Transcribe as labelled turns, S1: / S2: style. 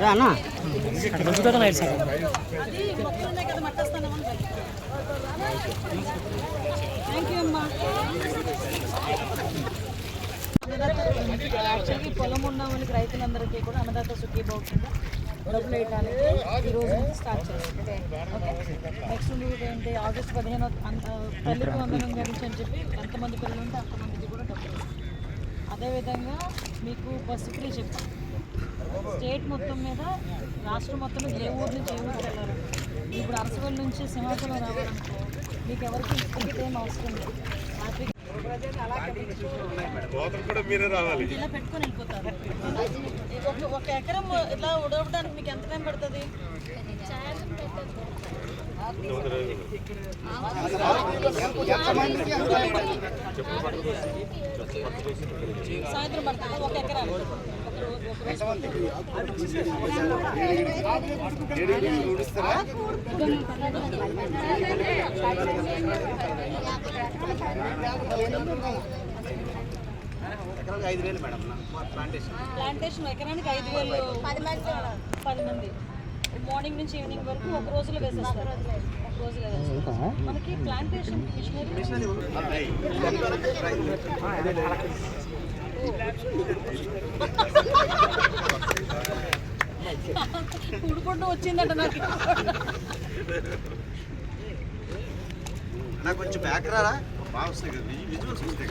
S1: రా
S2: యాక్చువల్లీ పొలం ఉన్న వాళ్ళకి రైతులందరికీ కూడా అన్నదాత సుఖీ కింద డబ్బులు వేయడానికి ఈ రోజు నుంచి స్టార్ట్ చేస్తాం ఓకే నెక్స్ట్ ఏంటి ఆగస్ట్ పదిహేను తల్లికి వందనం గురించి అని చెప్పి ఎంతమంది పిల్లలు ఉంటే అంతమందికి కూడా డబ్బులు అదేవిధంగా మీకు బస్సు ఫ్రీ చెప్పాం. స్టేట్ మొత్తం మీద రాష్ట్రం మొత్తం మీద ఏ ఊరు నుంచి ఏ ఊరికి వెళ్ళాలి ఇప్పుడు అరసవల్లి నుంచి సింహాచలం రావాలనుకో మీకు ఎవరికి టికెట్ ఏం అవసరం లేదు. ఇలా పెట్టుకొని వెళ్ళిపోతారు. ఒక ఎకరం ఇట్లా ఉడవడానికి మీకు ఎంత టైం పడుతుంది? సాయంత్రం పడుతుంది. ఒక ఎకరం
S1: ఐదు వేలు మేడం ప్లాంటేషన్
S2: ప్లాంటేషన్ ఎకరానికి ఐదు వేలు. పది మంది పది మంది. మార్నింగ్ నుంచి ఈవినింగ్ వరకు ఒక రోజులో వేసేస్తారు. ఒక రోజులో వేసేస్తారు. మనకి ప్లాంటేషన్ మిషనరీ వచ్చిందంట నాకు.
S1: నాకు కొంచెం బ్యాక్ రారా? బాగా వస్తాయి కదా. విజువల్స్ ఉంటాయి